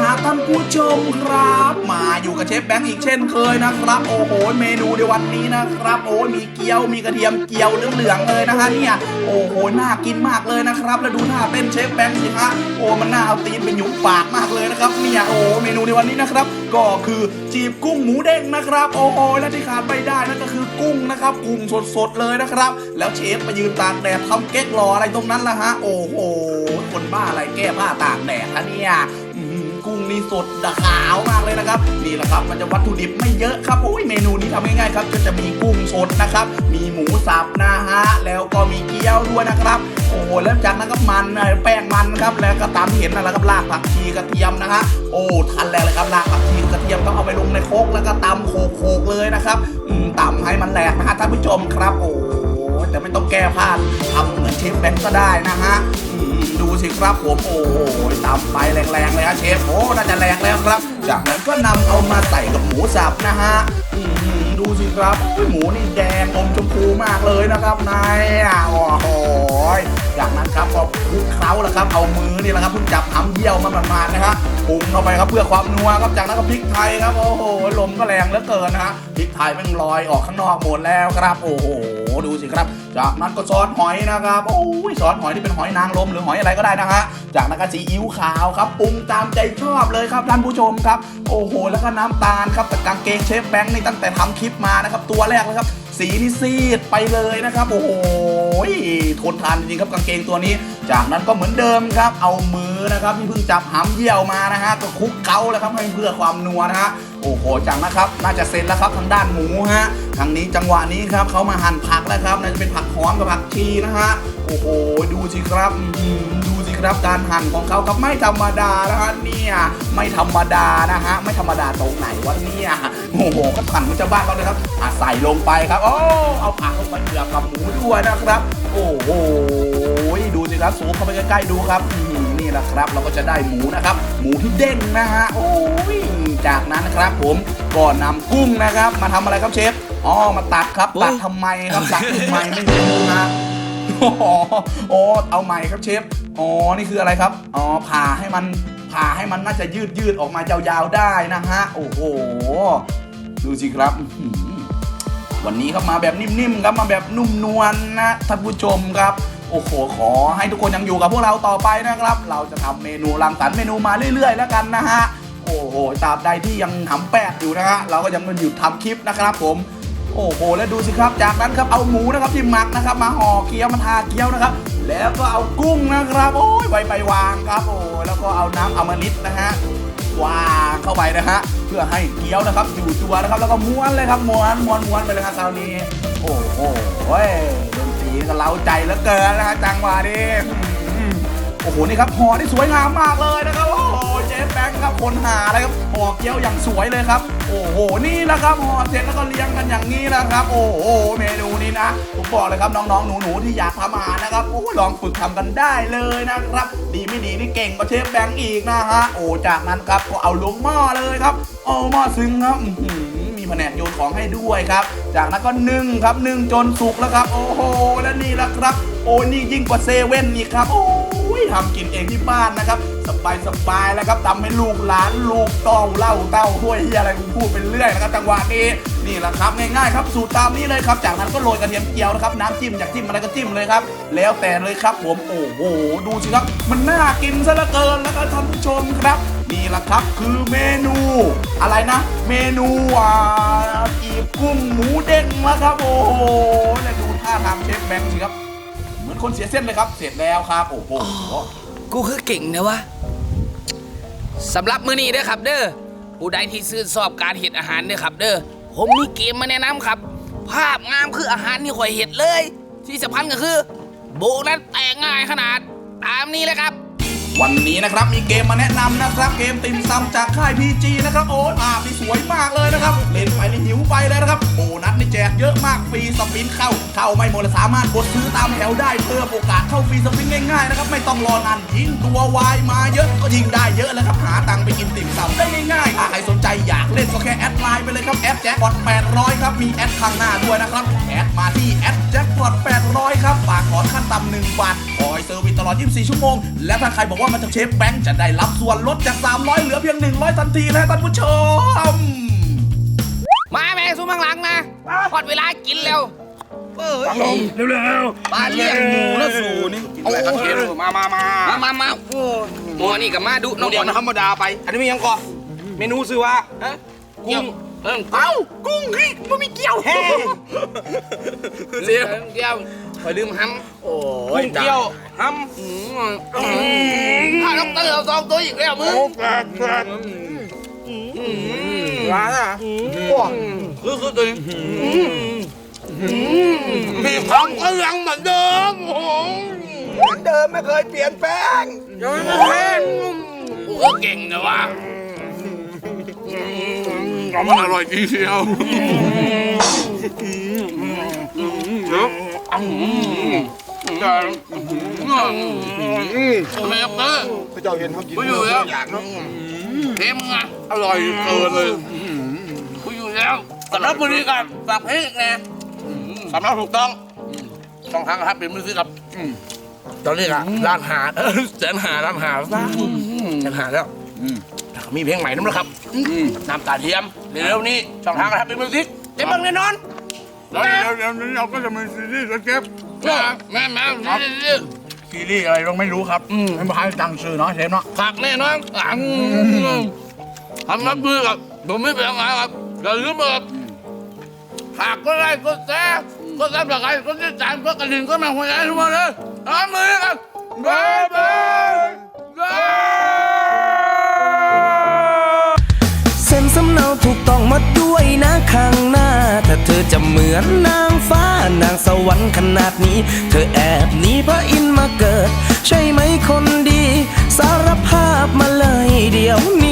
ฮะท่านผู้ชมครับ มาอยู่กับเชฟแบงค์อีกเช่นเคยนะครับ โอ้โห เมนูในวันนี้นะครับ โอ้มีเกี๊ยวมีกระเทียมเกี๊ยวเหลืองๆเลยนะฮะเนี่ยโอ้โหน่ากินมากเลยนะครับ แล้วดูท่าเต้นเชฟแบงค์สิฮะโอ้มันน่าเอาตีนไปหยุมปากมากเลยนะครับเนี่ยโอ้เมนูในวันนี้นะครับ ก็คือจีบกุ้งหมูเด้งนะครับ โอ้โหและที่ขาดไม่ได้นั่นก็คือกุ้งนะครับกุ้งสดๆเลยนะครับ แล้วเชฟไปยืนตากแดดทำเก๊กรออะไรตรงนั้นล่ะฮะโอ้โหคนบ้าอะไรแก้ผ้าตากแดดฮะเนี่ย กุ้งนี่สดดขาวมากเลยนะครับนี่แหละครับมันจะวัตถุดิบไม่เยอะครับโอ้ยเมนูนี้ทำง่ายๆครับก็จะมีกุ้งสดนะครับ มีหมูสับนะฮะแล้วก็มีเกี๊ยวด้วยนะครับโอ้โหแล้วจากนั้นก็มันเอ่อแป้งมันครับแล้วก็ตามที่เห็นนั่นแหละครับรากผักชีกระเทียมนะฮะโอ้ทันแล้วเลยครับรากผักชีกระเทียมก็เอาไปลงในโคกแล้วก็ตำโขกๆเลยนะครับอืมตำให้มันแหลกนะฮะท่านผู้ชมครับโอ้ แต่ไม่ต้องแก้ผ้าทำเหมือนเชฟแบงค์ก็ได้นะฮะดูสิครับผมโอ้โหตำไปแรงๆเลยฮะเชฟโอ้น่าจะแรงแล้วครับ จากนั้นก็นำเอามาใส่กับหมูสับนะฮะดูสิครับโอ้หมูนี่แดงอมชมพูมากเลยนะครับนายโอ้โหจากนั้นครับก็คลุกเคล้าแล้วครับ เอามือนี่แหละครับเพิ่งจับทำเยี่ยวมาประมาณๆนะฮะปรุงเข้าไปครับเพื่อความนัวครับจากนั้นก็พริกไทยครับโอ้โหลมก็แรงเหลือเกินนะฮะพริกไทยมันลอยออกข้างนอกหมดแล้วครับ โอ้โห ดูสิครับ จากนั้นก็ซอสหอยนะครับ โอ้ยซอสหอยที่เป็นหอยนางรมหรือหอยอะไรก็ได้นะฮะ จากนั้นก็ซีอิ๊วขาวครับปรุงตามใจชอบเลยครับท่านผู้ชมครับ โอ้โห แล้วก็น้ำตาลครับแต่กางเกงเชฟแบงค์นี่ตั้งแต่ทำคลิปมานะครับตัวแรกเลยครับ สีนี่ซีดไปเลยนะครับ โอ้โห ทนทานจริงๆครับกางเกงตัวนี้ จากนั้นก็เหมือนเดิมครับ เอามือนะครับที่เพิ่งจับหำเยี่ยวมานะฮะก็คลุกเกาแล้วครับให้เพื่อความนัวนะฮะโอ้โหจังนะครับ น่าจะเซ็นแล้วครับทางด้านหมูฮะทางนี้จังหวะนี้ครับเขามาหั่นผักแล้วครับน่าจะเป็นผักหอมกับผักชีนะฮะโอ้โหดูสิครับอื้อหือดูสิ ครับการหั่นของเขาครับไม่ธรรมดานะฮะเนี่ยไม่ธรรมดานะฮะไม่ธรรมดาตรงไหนวะเนี่ยโอ้โหก็หั่นหมือนชาวบ้านเขาเลยครับอะใส่ลงไปครับโอ้เอาผักลงไปเกือบกับหมูด้วยนะครับ โอ้โหดูสิครับสูงเข้าไปใกล้ๆดูครับนี่แหละครับ เราก็จะได้หมูนะครับ หมูที่เด้งนะฮะโอ้ยจากนั้นนะครับผมก็นำกุ้งนะครับ มาทำอะไรครับเชฟอ๋อมาตัดครับตัดทำไมครับตัดทำไมไม่รู้นะ อ๋ออ๋อเอาใหม่ครับเชฟ อ๋อ นี่คืออะไรครับ อ๋อ ผ่าให้มันผ่าให้มันน่าจะยืดยืดออกมายาวๆได้นะฮะ โอ้โห ดูสิครับวันนี้ครับมาแบบนิ่มๆครับมาแบบนุ่มนวลนะท่านผู้ชมครับ โอ้โหขอให้ทุกคนยังอยู่กับพวกเราต่อไปนะครับ เราจะทำเมนูรังสรรค์เมนูมาเรื่อย ๆ แล้วกันนะฮะ โอ้โหตราบใดที่ยังทำแป้งอยู่นะฮะเราก็ยังไม่หยุดทำคลิปนะครับผม โอ้โหแล้วดูสิครับ จากนั้นครับเอาหมูนะครับที่หมักนะครับ มาห่อเกี๊ยวมาทาเกี๊ยวนะครับ แล้วก็เอากุ้งนะครับ โอ้ยไว้ไปวางครับ โอ้แล้วก็เอาน้ำอมฤตนะฮะวางเข้าไปนะฮะเพื่อให้เกี๊ยวนะครับอยู่ตัวนะครับ แล้วก็ม้วนเลยครับม้วนม้วนม้วนไปเลยครับคราวนี้ โอ้โหดนตรีก็เล้าใจเหลือเกินนะฮะจังหวะนี้โอ้โหนี่ครับห่อที่สวยงามมากเลยนะครับ โอ้โหเจ๊แบงค์ครับคนหาเลยครับห่อเกี๊ยวอย่างสวยเลยครับ โอ้โหนี่นะครับห่อเสร็จแล้วก็เลี้ยงกันอย่างนี้นะครับ โอ้โหเมนูนี้นะผมบอกเลยครับน้องๆหนูๆที่อยากทำอาหารนะครับโอ้ลองฝึกทำกันได้เลยนะครับ ดีไม่ดีนี่เก่งกว่าเชฟแบงค์อีกนะฮะโอ้จากนั้นครับก็เอาลงหม้อเลยครับเอาหม้อซึ้งครับมีแผนกโยนของให้ด้วยครับ จากนั้นก็นึ่งครับนึ่งจนสุกแล้วครับ โอ้โห และนี่ละครับ โอ้นี่ยิ่งกว่าเซเว่นอีกครับ โอ้ยทำกินเองที่บ้านนะครับ สบายสบายแล้วครับทำให้ลูกหลานลูกต้าเล่าเต้าถ้วยที่อะไรผมพูดไปเรื่อยนะครับจังหวะนี้นี่แหละครับง่ายๆครับสูตรตามนี้เลยครับ จากนั้นก็โรยกระเทียมเจียวนะครับน้ำจิ้มอยากจิ้มอะไรก็จิ้มเลยครับ แล้วแต่เลยครับผมโอ้โหดูสิครับ มันน่ากินซะเหลือเกินแล้วก็ท่านผู้ชมครับ นี่แหละครับคือเมนู อะไรนะ เมนูอ่าจีบกุ้งหมูเด้งนะครับ โอ้โหแล้วดูท่าทางเชฟแบงค์สิครับ เหมือนคนเสียเส้นเลยครับ เสร็จแล้วครับ โอ้โห กูคือเก่งนะวะสำหรับมื้อนี้เด้อครับ เด้อผู้ใดที่ซื้อสอบการเห็ดอาหารเด้อครับ เด้อผมมีเกมมาแนะนำครับ ภาพงามคืออาหารที่ข่อยเห็ดเลย ที่สำคัญก็คือ โบนั้นแตกง่ายขนาด ตามนี้เลยครับ วันนี้นะครับมีเกมมาแนะนำนะครับ เกมติมซำจากค่าย PG นะครับโอ้ภาพนี่สวยมากเลยนะครับเล่นไปนี่หิวไปเลยนะครับโบนัสนี่แจกเยอะมากฟรีสปินเข้าเข้าไม่หมดและสามารถกดซื้อตามแถวได้เพิ่มโอกาสเข้าฟรีสปินง่ายๆนะครับไม่ต้องรอนานยิงตัววายมาเยอะก็ยิงได้เยอะเลยครับหาตังค์ไปกินติ่มซำได้ง่ายๆถ้าใครสนใจอยากเล่นก็แค่แอดไลน์ไปเลยครับแอดแจ็คพอต800ครับมีแอดข้างหน้าด้วยนะครับแอดมาที่แอดแจ็คพอต800ครับฝากขอขั้นต่ำหนึ่งบาทคอยเซอร์วิสตลอด 24 ชั่วโมงและถ้าใครบอกว่ามาจากเชฟแบงค์จะได้รับส่วนลดจาก 300 เหลือเพียง 100 ทันทีนะท่านผู้ชม มาแม่ซุ้มข้างหลังนะพอดเวลากินแล้วเออเร็วเร็วปลาเลี้ยงหมูนะสูนี่โอ้ยมามามามามามาโอ้หมอนี่กับมาดูน้องเดียวธรรมดาไป อันนี้มียังก่อเมนูซื้อว่าฮะกุ้ง เอิ่มเอ้ากุ้งนี่มันมีเกี่ยวแฮ่เดียวเดียวคอยลืมห้ำโอ้กุ้งเกี่ยวห้ำอืมถ้าต้องเตอร์เอาสองตัวอีกแล้วมึงแปลกแปลกร้านอะคือคือตัวนี้มีของก็ยังเหมือนเดิมโอ้โหเหมือนเดิมไม่เคยเปลี่ยนแปลงยังไม่เปลี่ยนกูก็เก่งนะวะ มันอร่อยจริงเชียวแม่เตอร์พระเจ้าเห็นเขากินกูอยู่แล้วอยากเนาะเค็มไงอร่อยเกินเลยกูอยู่แล้วสำหรับวันนี้กันฝากเพลงนะสำหรับถูกต้องช่องทางครับเป็นมือซื้อครับตอนนี้อะร้านหาแสนหาร้านหาซะแสนหาแล้วแล้วก็ มีเพลงใหม่นั่นนะครับน้ำตาเทียมเดี๋ยวนี้ช่องทางครับเป็นมือซื้อเต็มเมืองแน่นอนแล้วเดี๋ยวเดี๋ยวนี้เราก็จะมีซีรีส์สเก็ตแม่แม่ซีรีส์อะไรเราไม่รู้ครับไม่มาให้ตังค์ซื้อเนาะเชฟเนาะฝากแน่นอนทำนับมือกับผมไม่เป็นไรครับอย่าลืมแบบฝากก็ไลค์ก็แชร์ก็ซับสไครต์ก็ติดตามก็กระดิ่งก็มาหัวใจทุกคนเลยทำมือกันบ๊ายบาย ถูกต้องมาด้วยนะข้างหน้า ถ้าเธอจะเหมือนนางฟ้านางสวรรค์ขนาดนี้ เธอแอบหนีพระอินทร์มาเกิด ใช่ไหมคนดี สารภาพมาเลยเดียวนี้